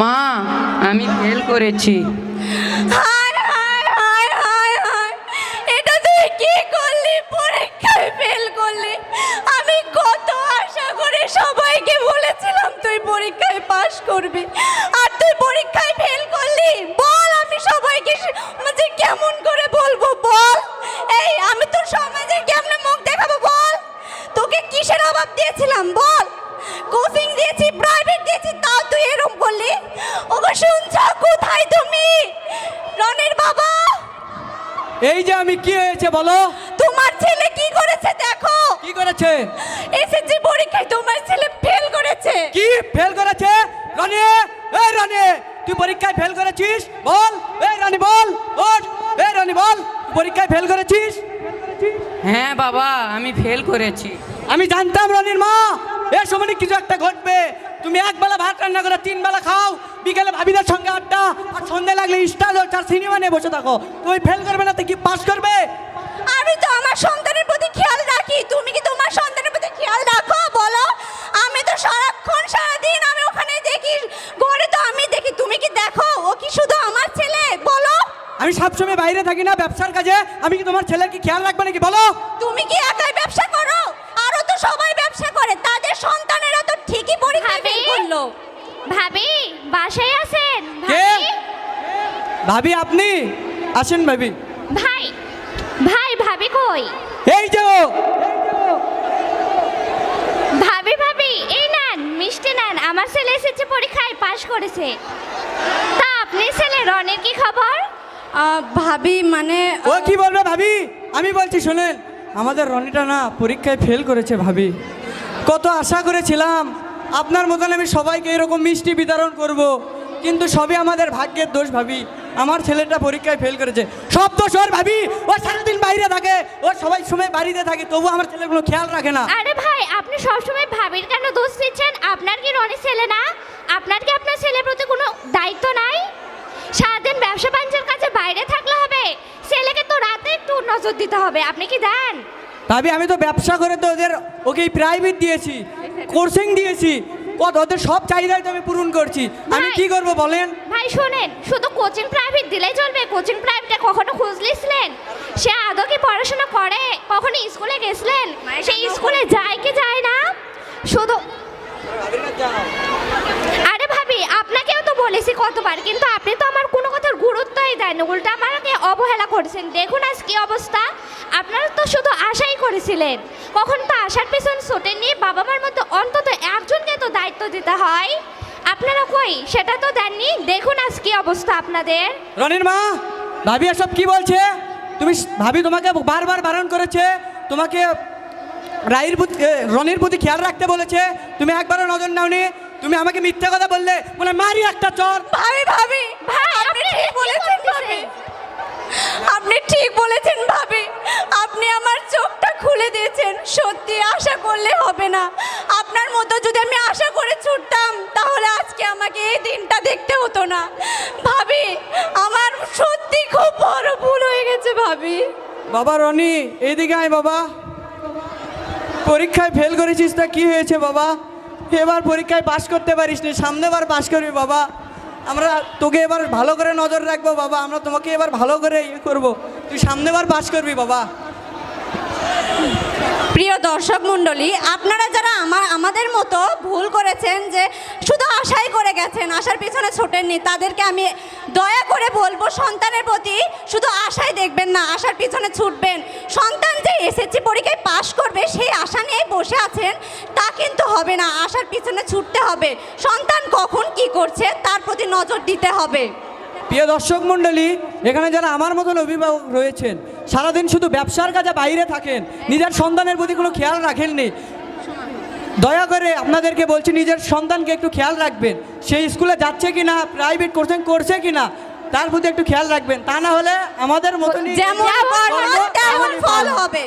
মা আমি ফেল করেছি। করলি ওগো শুনছ কোথায় তুমি? রনির বাবা? এই যে আমি কি হয়েছে বলো? তোমার ছেলে কি করেছে দেখো? কি করেছে? এসএসসি পরীক্ষায় তোমার ছেলে ফেল করেছে। কি ফেল করেছে? রনি এই রনি তুই পরীক্ষায় ফেল করেছিস? বল এই রনি বল ওঠ এই রনি বল পরীক্ষায় ফেল করেছিস? হ্যাঁ বাবা আমি ফেল করেছি। আমি জানতাম রনির মা এর সময় কিছু একটা ঘটবে। তুমি এক বেলা ভাত রান্না করে তিন বেলা খাও। বিকেলে ভাবিদের সঙ্গে আড্ডা আর সন্ধে লাগলে স্টার আর সিনেমা নিয়ে বসে থাকো। তুমি ফেল করবে না তো কি পাস করবে? আমি তো আমার সন্তানের প্রতি খেয়াল রাখি। তুমি কি তোমার সন্তানের প্রতি খেয়াল রাখো? বলো। আমি তো সারাক্ষণ সারাদিন আমি ওখানে দেখি ঘরে তো আমি দেখি। তুমি কি দেখো? ও কি শুধু আমার ছেলে? বলো। আমি সবসময় বাইরে থাকি না ব্যবসার কাজে। আমি কি তোমার ছেলের কি খেয়াল রাখবে নাকি? বলো তুমি কি একাই ব্যবসা করো আরও তো সবাই ব্যবসা করে তাদের সন্তানেরা তো ঠিকই পরীক্ষায় ফেল ভাবি? করল ভাবি বাসায় আছেন কে? ভাবি ভাবি আপনি? আসেন ভাবি। ভাই ভাই ভাবি কই? এই যে ও। ভাবি ভাবি এই নেন মিষ্টি নেন। আমার ছেলে এসেছে পরীক্ষায় পাশ করেছে। তা আপনি ছেলে রনের কি খবর? ভাবি মানে ও কি বলবে ভাবি? আমি বলছি শোনেন আমাদের রনিটা না পরীক্ষায় ফেল করেছে ভাবি। কত আশা করেছিলাম আপনার মতন আমি সবাইকে এরকম মিষ্টি বিতরণ করব। কিন্তু সবই আমাদের ভাগ্যের দোষ ভাবি। আমার ছেলেটা পরীক্ষায় ফেল করেছে। সব দোষ ওর ভাবি ও সারাদিন বাইরে থাকে ও সবাই সময় বাড়িতে থাকে তবু আমার ছেলের কোনো খেয়াল রাখে না। আরে ভাই আপনি সবসময় ভাবির কেন দোষ দিচ্ছেন? আপনার কি রনির ছেলে না? আপনার কি আপনার ছেলের প্রতি কোনো দায়িত্ব নাই? সারাদিন ব্যবসা বাণিজ্যের কাছে বাইরে থাকলে হবে ছেলেকে তো রাতে একটু নজর দিতে হবে। আপনি কি দেন? ভাবি আমি তো ব্যবসা করে তো ওদের ওকে প্রাইভেট দিয়েছি কোর্সিং দিয়েছি। কত ওদের সব চাহিদাই তো আমি পূরণ করছি। আমি ভাই। কি করব বলেন? ভাই শোনেন শুধু কোচিং প্রাইভেট দিলেই চলবে। কোচিং প্রাইভেটে কখনো খোঁজ লিখলেন সে আদৌ কি পড়াশোনা করে? কখনো স্কুলে গেছিলেন? সেই স্কুলে যায় কি যায় না? শুধু আরে ভাবি আপনাকেও তো বলেছি কতবার কিন্তু আপনি তো আমার কোনো কথার গুরুত্বই দেন উল্টা আমাকে অবহেলা করেছেন। দেখুন আজ কি অবস্থা। আপনারা তো শুধু আশাই করেছিলেন। কখন তো আশার পেছন ছোটেননি। বাবা মার মধ্যে হয়? আপনারা কই? সেটা তো দেননি। দেখুন আজ কি অবস্থা আপনাদের। রনির মা ভাবি এসব কি বলছে? তুমি ভাবি তোমাকে বারবার বারণ করেছে তোমাকে রায়ের প্রতি রনির প্রতি খেয়াল রাখতে বলেছে। তুমি একবারও নজর নাওনি। তুমি আমাকে মিথ্যা কথা বললে মানে মারি একটা চর। ভাবি ভাবি ভাই আপনি ঠিক কি বলেছেন? ভাবি। আপনি ঠিক বলেছেন ভাবি। আপনি আমার চোখটা খুলে দিয়েছেন। সত্যি আশা করলে হবে না। মতো যদি আমি আশা করে ছুটতাম, তাহলে আজকে আমাকে এই দিনটা দেখতে হতো না। ভাবি, আমার সত্যি খুব বড় ভুল হয়ে গেছে, ভাবি। বাবা রনি, এইদিকে আয় বাবা। পরীক্ষায় ফেল করেছিস তা কি হয়েছে বাবা? এবার পরীক্ষায় পাশ করতে পারিস নি সামনেবার পাশ করবি বাবা। আমরা তোকে এবার ভালো করে নজর রাখব বাবা, আমরা তোমাকে এবার ভালো করে ইয়ে করব। তুই সামনেবার পাশ করবি বাবা। প্রিয় দর্শক মণ্ডলী, আপনারা যারা আমার, আমাদের মতো ভুল করেছেন যে শুধু আশাই করে গেছেন, আশার পিছনে ছোটেননি, তাদেরকে আমি দয়া করে বলব সন্তানের প্রতি শুধু আশাই দেখবেন না, আশার পিছনে ছুটবেন। সন্তান যে এসএসসি পরীক্ষায় পাশ করবে, সেই আশা নিয়েই বসে আছেন, তা কিন্তু হবে না, আশার পিছনে ছুটতে হবে। সন্তান কখন কি করছে, তার প্রতি নজর দিতে হবে। প্রিয় দর্শক মণ্ডলী, এখানে যারা আমার মতন অভিভাবক রয়েছেন সারাদিন শুধু ব্যবসার কাজে বাইরে থাকেন নিজের সন্তানের প্রতি কোনো খেয়াল রাখেননি। দয়া করে আপনাদেরকে বলছি নিজের সন্তানকে একটু খেয়াল রাখবেন সেই স্কুলে যাচ্ছে কি না প্রাইভেট কোচিং করছে কি না তার প্রতি একটু খেয়াল রাখবেন। তা না হলে আমাদের মতো যেমন ফল হবে।